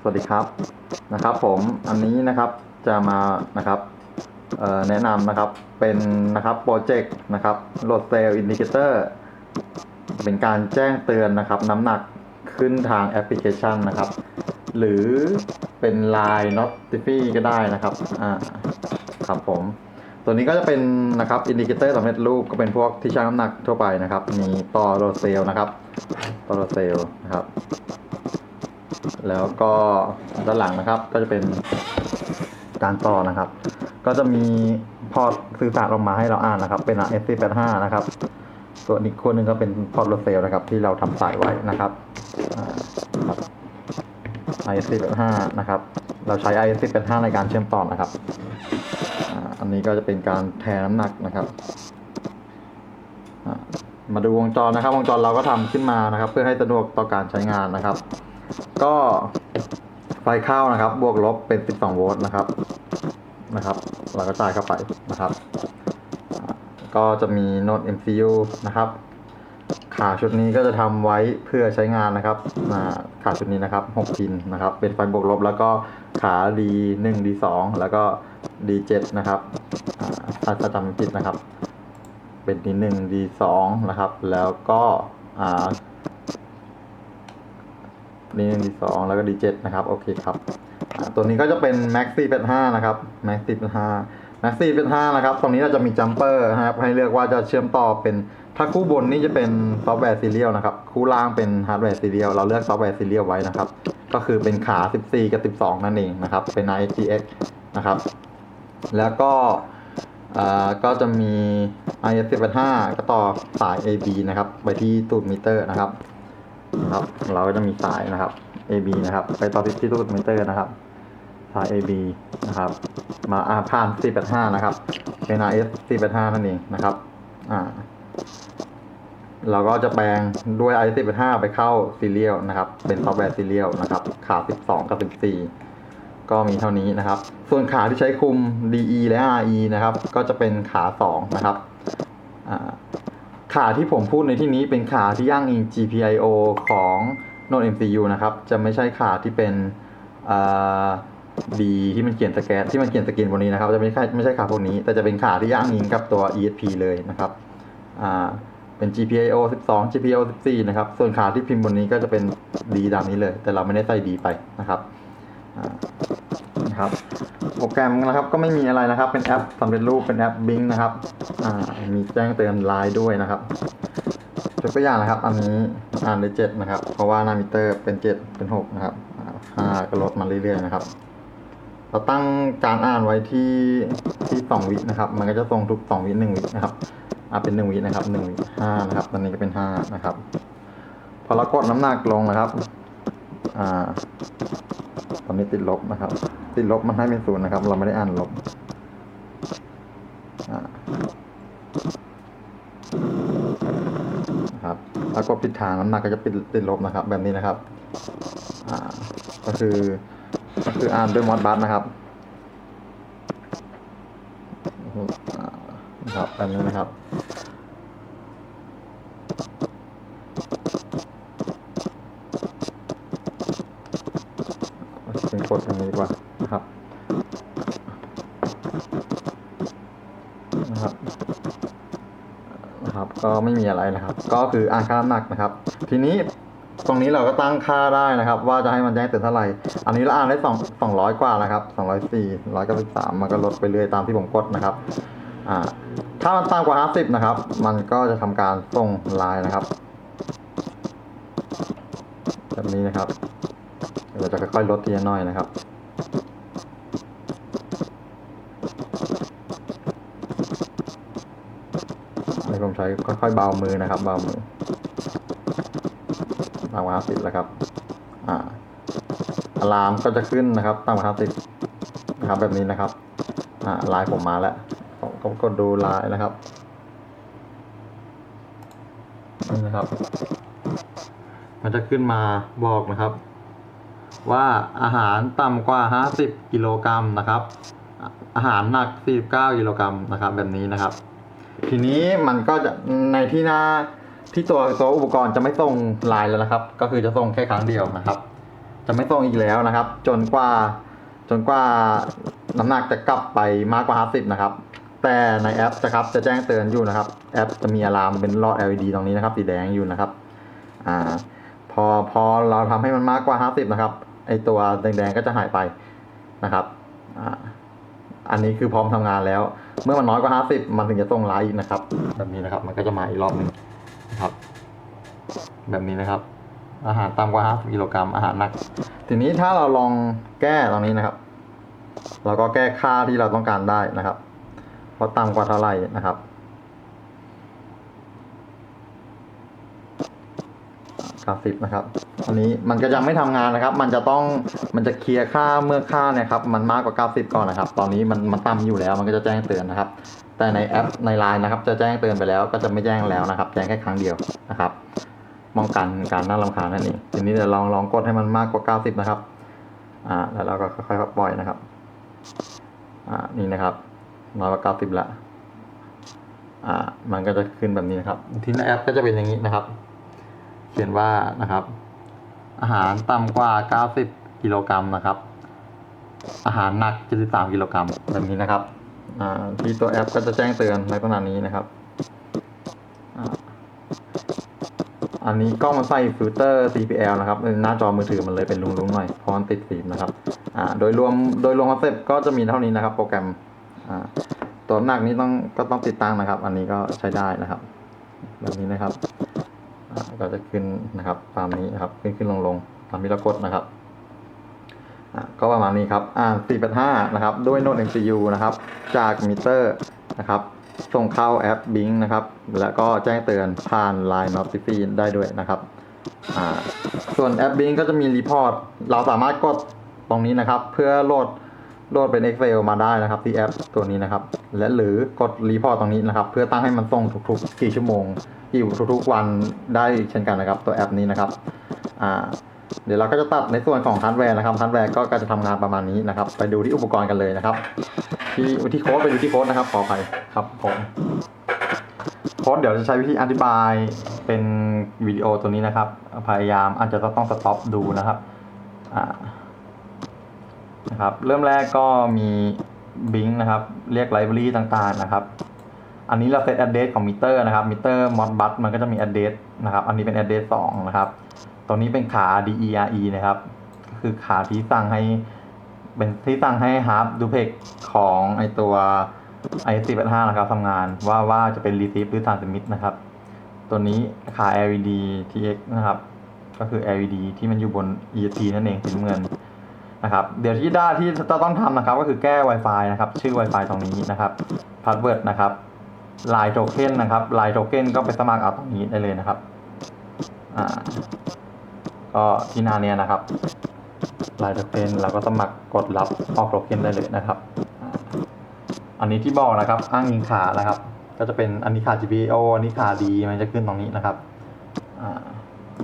สวัสดีครับนะครับ ผมอันนี้นะครับจะมานะครับแนะนำนะครับเป็นนะครับโปรเจกต์นะครับโหลดเซลล์อินดิเคเตอร์เป็นการแจ้งเตือนนะครับ น้ำหนักขึ้นทางแอปพลิเคชันนะครับ หรือเป็น Line Notify ก็ได้นะครับอ่าครับผม ตัวนี้ก็จะเป็นนะครับอินดิเคเตอร์สำเร็จรูปก็เป็นพวกที่ชั่งน้ำหนักทั่วไปนะครับ มีต่อโรเซลนะครับ ต่อโรเซลนะครับ แล้วก็ด้านหลังนะครับก็จะเป็นการต่อนะครับ ก็จะมีพอร์ตสื่อสารออกมาให้เราอ่านนะครับ เป็น SC85 นะครับ ส่วนอีกคนหนึ่งก็เป็นพอร์ตโรเซลนะครับ ที่เราทำสายไว้นะครับ IC85 นะครับ เราใช้ ISC85 ในการเชื่อมต่อนะครับ อันนี้ก็จะเป็นการแทนน้ำหนักนะครับมาดูวงจรนะครับ วงจรเราก็ทำขึ้นมานะครับ เพื่อให้สะดวกต่อการใช้งานนะครับ ก็ไฟเข้านะครับ บวกลบเป็น 12 โวลต์นะครับนะครับ เราก็จ่ายเข้าไปนะครับ ก็จะมีโน้ต MCU นะครับขาชุดนี้ก็จะทำไว้เพื่อใช้งานนะครับขาชุดนี้นะครับ6พินนะครับ เป็นไฟบวกลบ แล้วก็ขา D1 D2 แล้วก็ D7 นะครับอ่าถ้าจะจำไม่ผิดนะครับ เป็น D1 D2 นะครับ แล้วก็ อ่า D1 D2 แล้วก็ D7 นะครับ โอเคครับ ตัวนี้ก็จะเป็น Max 485นะครับ Max 485 Max 485นะครับ ตรงนี้เราจะมีจัมเปอร์นะครับ ให้เลือกว่าจะเชื่อมต่อเป็น ถ้าคู่บนนี่จะเป็นซอฟต์แวร์ซีเรียลนะครับ คู่ล่างเป็นฮาร์ดแวร์ซีเรียล เราเลือกซอฟต์แวร์ซีเรียลไว้นะครับ ก็คือเป็นขา 14 กับ 12 นั่นเองนะครับ เป็น IXTX นะครับ แล้วก็ก็จะมี IS15 ก็ต่อสาย AB นะครับ ไปที่ตูดมิเตอร์นะครับ นะครับ เราก็จะมีสายนะครับ AB นะครับ ไปต่อที่ตูดมิเตอร์นะครับ สาย AB นะครับ มาอ่าผ่าน485 นะครับ เป็น RS 485 นั่นเองนะครับ อ่า เราก็จะแปลงด้วย i 1 5ไปเข้าซีเรียลนะครับ เป็นซอฟต์แวร์ซีเรียลนะครับ ขา 12 กับ 14ก็มีเท่านี้นะครับ ส่วนขาที่ใช้คุม DE และ RE นะครับ ก็จะเป็นขา 2 นะครับ ขาที่ผมพูดในที่นี้เป็นขาที่ย่างอิง GPIO ของ Node MCU นะครับ จะไม่ใช่ขาที่เป็นอ่า D ที่มันเขียนสแกนที่มันเขียนสกรีนบนนี้นะครับ จะไม่ใช่ไม่ใช่ขาพวกนี้ แต่จะเป็นขาที่ย่างอิงกับตัว ESP เลยนะครับเป็น GPIO 12 GPIO 14 นะครับ ส่วนขาที่พิมพ์บนนี้ก็จะเป็น D ตามนี้เลย แต่เราไม่ได้ใส่ D ไปนะครับนะครับ โปรแกรมนะครับก็ไม่มีอะไรนะครับ เป็นแอปสำเร็จรูป เป็นแอป Bing นะครับ อ่ามีแจ้งเตือนไลน์ด้วยนะครับยกตัวอย่างนะครับ อันนี้อ่านได้7นะครับ เพราะว่านามิเตอร์เป็น7เป็น6นะครับห้าก็ลดมาเรื่อยๆนะครับ เราตั้งการอ่านไว้ที่ที่สองวินะครับ มันก็จะส่งทุกสองวิหนึ่งวินะครับอ่าเป็นหนึ่งวินะครับหนึ่งวิห้านะครับ ตอนนี้ก็เป็นห้านะครับ พอเรากดน้ำหนักลงนะครับอ่าตอนนี้ติดลบนะครับ ติดลบมันให้เป็นศูนย์นะครับ เราไม่ได้อ่านลบ อ่านะครับ แล้วก็ปิดทางน้ำหนักก็จะปิดติดลบนะครับ แบบนี้นะครับอ่าก็คือก็คืออ่านด้วยมอดบัสนะครับนะครับแบบนี้นะครับเป็นกดอย่างนี้ดีกว่านะครับนะครับ ก็ไม่มีอะไรนะครับ ก็คืออ่านค่าน้ำหนักนะครับ ทีนี้ตรงนี้เราก็ตั้งค่าได้นะครับ ว่าจะให้มันแจ้งเตือนเท่าไหร่ อันนี้เราอ่านได้สองสองร้อยกว่าแล้วครับสองร้อยสี่ร้อยเก้าสิบสามมันก็ลดไปเรื่อยตามที่ผมกดนะครับอ่าถ้ามันต่ำกว่าห้าสิบนะครับ มันก็จะทำการส่งไลน์นะครับแบบนี้นะครับเราจะค่อยๆลดทีละน้อยนะครับ อันนี้ผม ใช้ค่อยๆเบามือนะครับ เบามือตามกว่าสิบแล้วครับอ่าอะลามก็จะขึ้นนะครับตามกว่าสิบนะครับแบบนี้นะครับอ่าลายผมมาแล้วผมก็กดดูลายนะครับนี่นะครับ มันจะขึ้นมาบอกนะครับ ว่าอาหารต่ำกว่า 50 กิโลกรัมนะครับอะอาหารหนัก 49 กิโลกรัมนะครับ แบบนี้นะครับ ทีนี้มันก็จะในที่หน้าที่ตัวตัวอุปกรณ์จะไม่ส่งไลน์แล้วนะครับ ก็คือจะส่งแค่ครั้งเดียวนะครับ จะไม่ส่งอีกแล้วนะครับ จนกว่าจนกว่าน้ำหนักจะกลับไปมากกว่า50นะครับ แต่ในแอปนะครับจะแจ้งเตือนอยู่นะครับ แอปจะมีอะลามเป็นหลอด LED ตรงนี้นะครับสีแดงอยู่นะครับ อ่า พอพอเราทำให้มันมากกว่า50นะครับไอตัวแดงๆก็จะหายไปนะครับ อ่า อันนี้คือพร้อมทำงานแล้ว เมื่อมันน้อยกว่า 50 มันถึงจะส่งไลน์นะครับ แบบนี้นะครับ มันก็จะมาอีกรอบหนึ่งนะครับ แบบนี้นะครับ อาหารต่ำกว่า50กิโลกรัมอาหารหนัก ทีนี้ถ้าเราลองแก้ตรงนี้นะครับ เราก็แก้ค่าที่เราต้องการได้นะครับว่าต่ำกว่าเท่าไหร่นะครับ 90 นะครับ อันนี้มันก็ยังไม่ทำงานนะครับ มันจะต้องมันจะเคลียร์ค่าเมื่อค่าเนี่ยครับ มันมากกว่า 90 ก่อนนะครับ ตอนนี้มันมันต่ำอยู่แล้ว มันก็จะแจ้งเตือนนะครับ แต่ในแอปในไลน์นะครับ จะแจ้งเตือนไปแล้ว ก็จะไม่แจ้งแล้วนะครับ แจ้งแค่ครั้งเดียวนะครับป้องกันการน่ารำคาญนั่นเองทีนี้เดี๋ยวลองลองกดให้มันมากกว่า 90 นะครับ อ่า แล้วเราก็ค่อยๆปล่อยนะครับ อ่า นี่นะครับน้อยกว่า90ละอ่า มันก็จะขึ้นแบบนี้นะครับ ที่ในแอปก็จะเป็นอย่างนี้นะครับ เขียนว่านะครับ อาหารต่ำกว่า 90 กิโลกรัมนะครับ อาหารหนัก 73 กิโลกรัมแบบนี้นะครับอ่าที่ตัวแอปก็จะแจ้งเตือนในลักษณะนี้นะครับอ่าอันนี้กล้องมันใส่ฟิลเตอร์ CPL นะครับ หน้าจอมือถือมันเลยเป็นลุงๆหน่อยเพราะมันติดฟิล์มนะครับอ่าโดยรวมโดยรวมคอนเซ็ปต์ก็จะมีเท่านี้นะครับ โปรแกรมอ่าตัวหนักนี้ต้องก็ต้องติดตั้งนะครับ อันนี้ก็ใช้ได้นะครับ แบบนี้นะครับ ก็จะขึ้นนะครับตามนี้นะครับขึ้นขึ้นลงลงตามที่เรากดนะครับอ่าก็ประมาณนี้ครับอ่า485นะครับ ด้วยโน้ต MCU นะครับ จากมิเตอร์นะครับ ส่งเข้าแอป Bing นะครับ แล้วก็แจ้งเตือนผ่าน Line Notify ได้ด้วยนะครับอ่าส่วนแอป Bing ก็จะมีรีพอร์ต เราสามารถกดตรงนี้นะครับ เพื่อโหลด โหลดเป็น Excel มาได้นะครับที่แอปตัวนี้นะครับ และหรือกดรีพอร์ตตรงนี้นะครับ เพื่อตั้งให้มันส่งทุกๆกี่ชั่วโมงกี่ทุกๆวันได้เช่นกันนะครับ ตัวแอปนี้นะครับอ่าเดี๋ยวเราก็จะตัดในส่วนของฮาร์ดแวร์นะครับฮาร์ดแวร์ก็จะทำงานประมาณนี้นะครับ ไปดูที่อุปกรณ์กันเลยนะครับ ที่ที่โค้ดไปดูที่โค้ดนะครับขออภัยครับผมโค้ดเดี๋ยวจะใช้วิธีอธิบายเป็นวิดีโอตัวนี้นะครับ พยายามอาจจะต้องสต็อปดูนะครับอ่า นะครับเริ่มแรกก็มีบิงนะครับเรียกไลบรารีต่างๆนะครับ อันนี้เราเซต address ของมิเตอร์นะครับมิเตอร์ modbus มันก็จะมี address นะครับ อันนี้เป็น address 2นะครับตรงนี้เป็นขา DERE นะครับก็คือขาที่สั่งให้เป็นที่สั่งให้ฮาร์ปดูเพกของไอตัว i 4 8 5นะครับทำงานว่าว่าจะเป็น receive หรือ transmit นะครับ ตัวนี้ขา LED TX นะครับ ก็คือ LED ที่มันอยู่บน ESP นั่นเองสีน้ำเงิน นะครับเดี๋ยวที่ด้าที่จะต้องทำนะครับ ก็คือแก้ Wi-Fi นะครับ ชื่อ Wi-Fi ตรงนี้นะครับ password นะครับ Line token นะครับ Line token ก็ไปสมัครเอาตรงนี้ได้เลยนะครับอ่าก็ที่หน้าเนี้ยนะครับลายโทเค็นแล้วก็สมัครกดรับออกโทเค็นได้เลยนะครับ อันนี้ที่บอกนะครับอ้างอิงขานะครับ ก็จะเป็นอันนี้ขา GPO อันนี้ขาดีมันจะขึ้นตรงนี้นะครับอ่า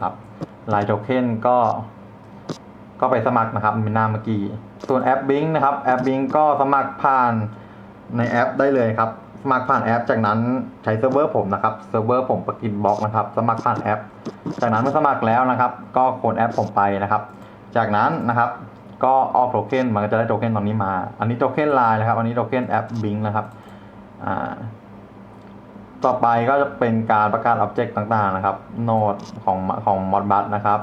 ครับลายโทเค็นก็ ก็ไปสมัครนะครับเป็นหน้าเมื่อกี้ ส่วนแอป Bing นะครับแอป Bing ก็สมัครผ่านในแอปได้เลยครับ สมัครผ่านแอป จากนั้นใช้เซิร์ฟเวอร์ผมนะครับเซิร์ฟเวอร์ผมปกินบล็อกนะครับ สมัครผ่านแอป จากนั้นเมื่อสมัครแล้วนะครับ ก็โคนแอปผมไปนะครับ จากนั้นนะครับ ก็ออกโทเค็นมันก็จะได้โทเค็นตรงนี้มา อันนี้โทเค็นไลน์นะครับ อันนี้โทเค็นแอปบิงนะครับอ่าต่อไปก็จะเป็นการประกาศอ็อบเจกต์ต่างๆนะครับ โนดของของ Modbus นะครับ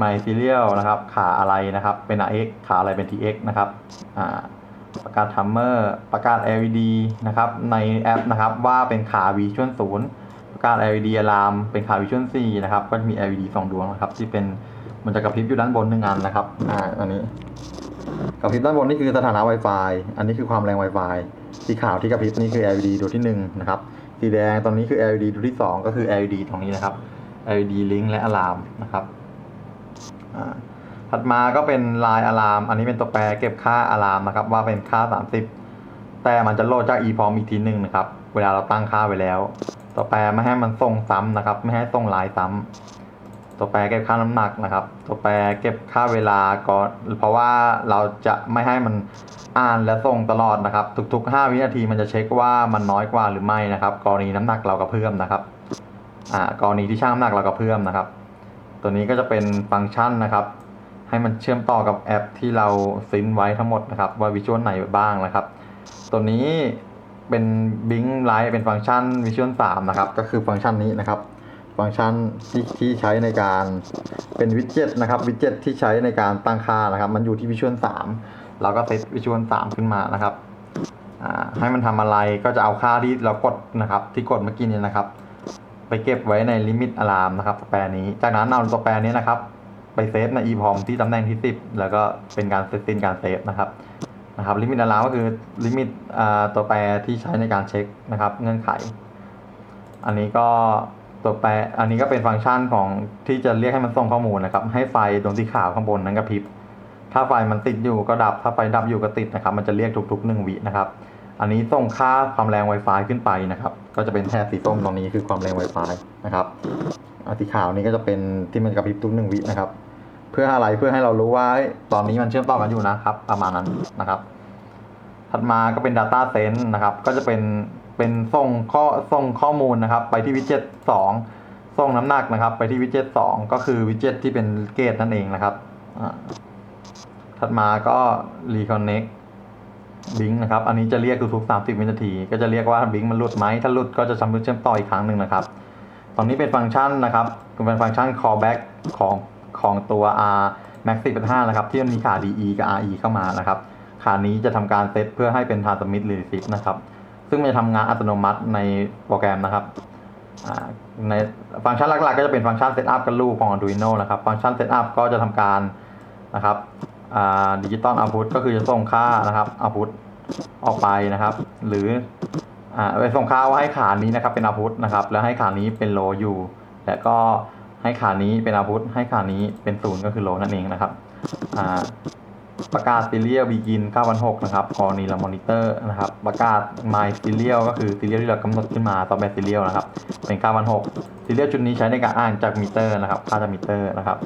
My Serial นะครับ ขาอะไรนะครับ เป็น RX ขาอะไรเป็น TX นะครับอ่าประกาศ Timer ประกาศ LED นะครับ ในแอปนะครับว่าเป็นขา Vision 0ประกาศ LED Alarm เป็นขา Vision 4นะครับ ก็จะมี LED สองดวงนะครับ ที่เป็นมันจะกระพริบอยู่ด้านบนหนึ่งอันนะครับ อ่า อันนี้กระพริบด้านบนนี่คือสถานะ Wi-Fi อันนี้คือความแรง Wi-Fi สีขาวที่กระพริบนี่คือ LED ดวงที่หนึ่งนะครับ สีแดงตรงนี้คือ LED ดวงที่สองก็คือ LED ตรงนี้นะครับ LED Link และ Alarm นะครับ ถัดมาก็เป็นลายอะลาม อันนี้เป็นตัวแปรเก็บค่าอะลามนะครับ ว่าเป็นค่า 30 แต่มันจะโหลดจาก EPROM อีกทีหนึ่งนะครับ เวลาเราตั้งค่าไว้แล้ว ตัวแปรไม่ให้มันส่งซ้ำนะครับ ไม่ให้ส่งลายซ้ำตัวแปรเก็บค่าน้ำหนักนะครับ ตัวแปรเก็บค่าเวลาก่อนเพราะว่าเราจะไม่ให้มันอ่านและส่งตลอดนะครับ ทุก ๆ 5 วินาทีมันจะเช็คว่ามันน้อยกว่าหรือไม่นะครับ กรณีน้ำหนักเรากระเพื่อมนะครับ อ่ากรณีที่ช่างน้ำหนักเรากระเพื่อมนะครับ ตัวนี้ก็จะเป็นฟังก์ชันนะครับ ให้มันเชื่อมต่อกับแอปที่เราซินไว้ทั้งหมดนะครับ ว่าวิชวลไหนบ้างนะครับ ตัวนี้เป็น Bing Light เป็นฟังก์ชัน Visual 3นะครับ ก็คือฟังก์ชันนี้นะครับ ฟังก์ชันที่ที่ใช้ในการเป็นวิดเจ็ตนะครับวิดเจ็ตที่ใช้ในการตั้งค่านะครับ มันอยู่ที่ Visual 3เราก็เซต Visual 3ขึ้นมานะครับให้มันทำอะไรก็จะเอาค่าที่เรากดนะครับ ที่กดเมื่อกี้นี้นะครับ ไปเก็บไว้ในลิมิตอะลามนะครับตัวแปรนี้ จากนั้นเอาตัวแปรนี้นะครับ ไปเซฟใน EPROM ที่ตำแหน่งที่ 10 แล้วก็เป็นการเซตสิ้นการเซฟนะครับนะครับลิมิตอะลามก็คือลิมิตอ่าตัวแปรที่ใช้ในการเช็คนะครับเงื่อนไข อันนี้ก็ตัวแปรอันนี้ก็เป็นฟังก์ชันของที่จะเรียกให้มันส่งข้อมูลนะครับ ให้ไฟดวงสีขาวข้างบนนั้นกระพริบถ้าไฟมันติดอยู่ก็ดับ ถ้าไฟดับอยู่ก็ติดนะครับ มันจะเรียกทุกๆหนึ่งวินะครับ อันนี้ส่งค่าความแรง Wi-Fi ขึ้นไปนะครับ ก็จะเป็นแท่สีส้มตรงนี้คือความแรง Wi-Fi นะครับอันสีขาวนี้ก็จะเป็นที่มันกระพริบทุกหนึ่งวินะครับ เพื่ออะไรเพื่อให้เรารู้ว่าตอนนี้มันเชื่อมต่อกันอยู่นะครับ ประมาณนั้นนะครับ ถัดมาก็เป็น Data Sense นะครับ ก็จะเป็นเป็นส่งข้อส่งข้อมูลนะครับ ไปที่วิดเจ็ตสองส่งน้ำหนักนะครับ ไปที่วิดเจ็ตสองก็คือวิดเจ็ตที่เป็นเกตนั่นเองนะครับถัดมาก็ Reconnect บิงนะครับ อันนี้จะเรียกทุกๆ30วินาที ก็จะเรียกว่าบิงมันหลุดไหม ถ้าหลุดก็จะทำเชื่อมต่ออีกครั้งหนึ่งนะครับ ตอนนี้เป็นฟังก์ชันนะครับเป็นฟังก์ชัน callback ของของตัว R Max 10.5นะครับ ที่มันมีขา DE กับ RE เข้ามานะครับ ขานี้จะทำการเซตเพื่อให้เป็น transmit receive นะครับ ซึ่งมันจะทำงานอัตโนมัติในโปรแกรมนะครับในฟังก์ชันหลักๆ ก็จะเป็นฟังก์ชัน setup กับลูกของ Arduino นะครับ ฟังก์ชัน setup ก็จะทำการนะครับ ดิจิตอล output ก็คือจะส่งค่านะครับ output ออกไปนะครับ หรืออไปส่งค่าว่าให้ขานี้นะครับเป็น output นะครับ แล้วให้ขานี้เป็น low อยู่ แล้วก็ให้ขานี้เป็น output ให้ขานี้เป็นศูนย์ก็คือ low นั่นเองนะครับประกาศ serial begin 9,600นะครับกรณีเรา monitor นะครับ ประกาศ my serial ก็คือ serial ที่เรากำหนดขึ้นมาต่อแบบ serial นะครับ เป็น9,600 serial ชุดนี้ใช้ในการอ่านจากมิเตอร์นะครับ ค่าจากมิเตอร์นะครับ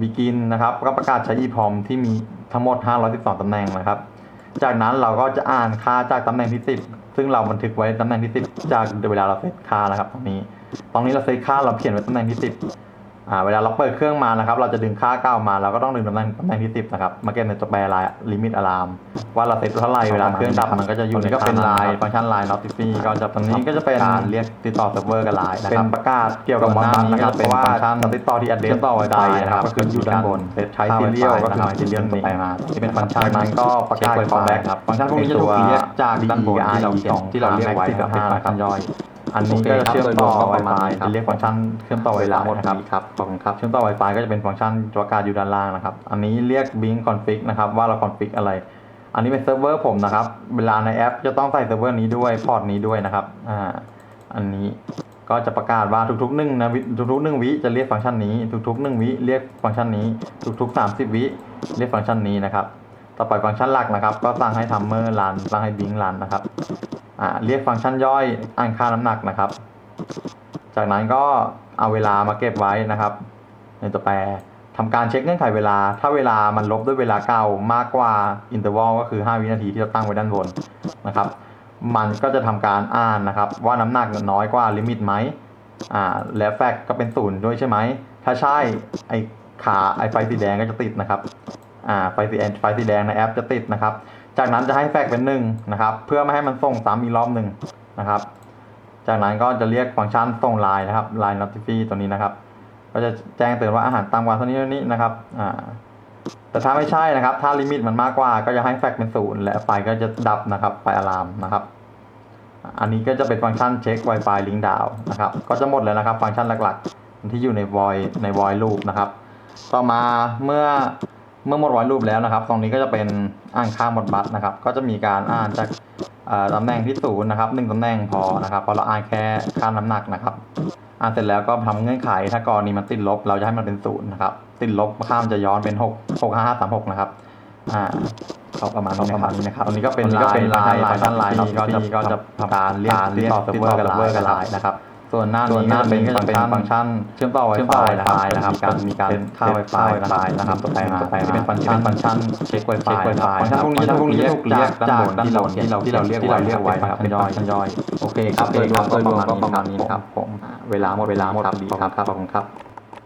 บิกินนะครับก็ประกาศใช้ EPROM ที่มีทั้งหมด 512ตำแหน่งนะครับ จากนั้นเราก็จะอ่านค่าจากตำแหน่งที่ 10 ซึ่งเราบันทึกไว้ตำแหน่งที่ 10 จากเวลาเราเซตค่านะครับตรงนี้ ตรงนี้เราเซตค่าเราเขียนไว้ตำแหน่งที่ 10 เวลาเราเปิดเครื่องมานะครับ เราจะดึงค่าเก้ามาเราก็ต้องดึงตำแหน่งตำแหน่งที่สิบนะครับ มาเก็บในตัวแปรลายลิมิตอะลามว่าเราเซตเท่าไหร่เวลาเครื่องดับมันก็จะอยู่ในก็เป็นลายฟังก์ชันลาย notify ก็จะตรงนี้ก็จะเป็นการเรียกติดต่อเซิร์ฟเวอร์กับลายนะครับเป็นประกาศเกี่ยวกับวันนั้นนะครับเพราะว่าเราติดต่อที่ address ต่อไว้ได้นะครับก็คืออยู่ด้านบนใช้ serial ก็คือหมายถึงเรื่องนี้มาที่เป็นฟังก์ชันนั้นก็ประกาศ callback ครับฟังก์ชันพวกนี้จะถูกเรียกจากด้านบนที่เราเขียนที่เราเรียกไว้นะครับเป็นฟังก์ชันย่อย อันนี้ก็จะเชื่อมต่อ Wi-Fi เป็นเรียกฟังก์ชันเชื่อมต่อ Wi-Fi นะครับครับขอบคุณครับเชื่อมต่อ Wi-Fi ก็จะเป็นฟังก์ชันตัวการอยู่ด้านล่างนะครับ อันนี้เรียก Bing config นะครับว่าเรา config อะไร อันนี้เป็นเซิร์ฟเวอร์ผมนะครับ เวลาในแอปจะต้องใส่เซิร์ฟเวอร์นี้ด้วยพอร์ตนี้ด้วยนะครับอ่าอันนี้ก็จะประกาศว่าทุกๆหนึ่งนะวิทุกๆหนึ่งวิจะเรียกฟังก์ชันนี้ ทุกๆหนึ่งวิเรียกฟังก์ชันนี้ ทุกๆ 30 วิเรียกฟังก์ชันนี้นะครับ ต่อไปฟังก์ชันหลักนะครับ ก็ตั้งให้ทัมเมอร์รันตั้งให้บิงรันนะครับอ่าเรียกฟังก์ชันย่อยอ่านค่าน้ำหนักนะครับ จากนั้นก็เอาเวลามาเก็บไว้นะครับ ในตัวแปรทำการเช็คเงื่อนไขเวลา ถ้าเวลามันลบด้วยเวลาเก่ามากกว่าอินเตอร์วลก็คือ 5 วินาทีที่เราตั้งไว้ด้านบนนะครับ มันก็จะทำการอ่านนะครับ ว่าน้ำหนักน้อยกว่าลิมิตไหมอ่าและแฟกก็เป็นศูนย์ด้วยใช่ไหม ถ้าใช่ไอขาไอไฟสีแดงก็จะติดนะครับ อ่าไฟสีแดงไฟสีแดงในแอปจะติดนะครับ จากนั้นจะให้แฟกเป็นหนึ่งนะครับ เพื่อไม่ให้มันส่งซ้ำอีกรอบหนึ่งนะครับ จากนั้นก็จะเรียกฟังก์ชันส่งไลน์นะครับ line notify ตัวนี้นะครับ ก็จะแจ้งเตือนว่าอาหารต่ำกว่าเท่านี้เท่านี้นะครับอ่าแต่ถ้าไม่ใช่นะครับ ถ้าลิมิตมันมากกว่า ก็จะให้แฟกเป็นศูนย์และไฟก็จะดับนะครับไฟอะลามนะครับ อันนี้ก็จะเป็นฟังก์ชันเช็ค Wi-Fi link down นะครับ ก็จะหมดแล้วนะครับ ฟังก์ชันหลักๆ ที่อยู่ใน void ใน void loop นะครับ ต่อมาเมื่อ เมื่อหมด void loop แล้วนะครับ ตรงนี้ก็จะเป็นอ่านค่าหมดบัตนะครับ ก็จะมีการอ่านจากเอ่อตำแหน่งที่ศูนย์นะครับหนึ่งตำแหน่งพอนะครับเพราะเราอ่านแค่ค่าน้ำหนักนะครับอ่านเสร็จแล้วก็ทำเงื่อนไขถ้ากรณีมันติดลบ เราจะให้มันเป็นศูนย์นะครับ ติดลบค่ามันจะย้อนเป็นหกหกห้าห้าสามหกนะครับอ่าก็ประมาณนี้ประมาณนี้นะครับตรงนี้ก็เป็นลายลายฟังก์ชันลายก็จะก็จะทำการเรียกติดต่อเซิร์ฟเวอร์กับลายนะครับ ส่วนหน้านี้หน้าเป็นก็จะเป็นฟังก์ชันเชื่อมต่อ Wi-Fi นะครับการมีการค่า Wi-Fi นะครับตัวแปรตัวแปรที่เป็นฟังก์ชันฟังก์ชันเช็ค Wi-Fi ฟังก์ชันพวกนี้พวกนี้จะถูกเรียกจากด้านบนที่เราที่เราเรียกที่เราเรียกไว้นะครับเป็นย่อยเป็นย่อยโอเคครับโดยรวมก็ประมาณนี้ครับผมเวลาหมดเวลาหมดครับดีครับขอบคุณครับ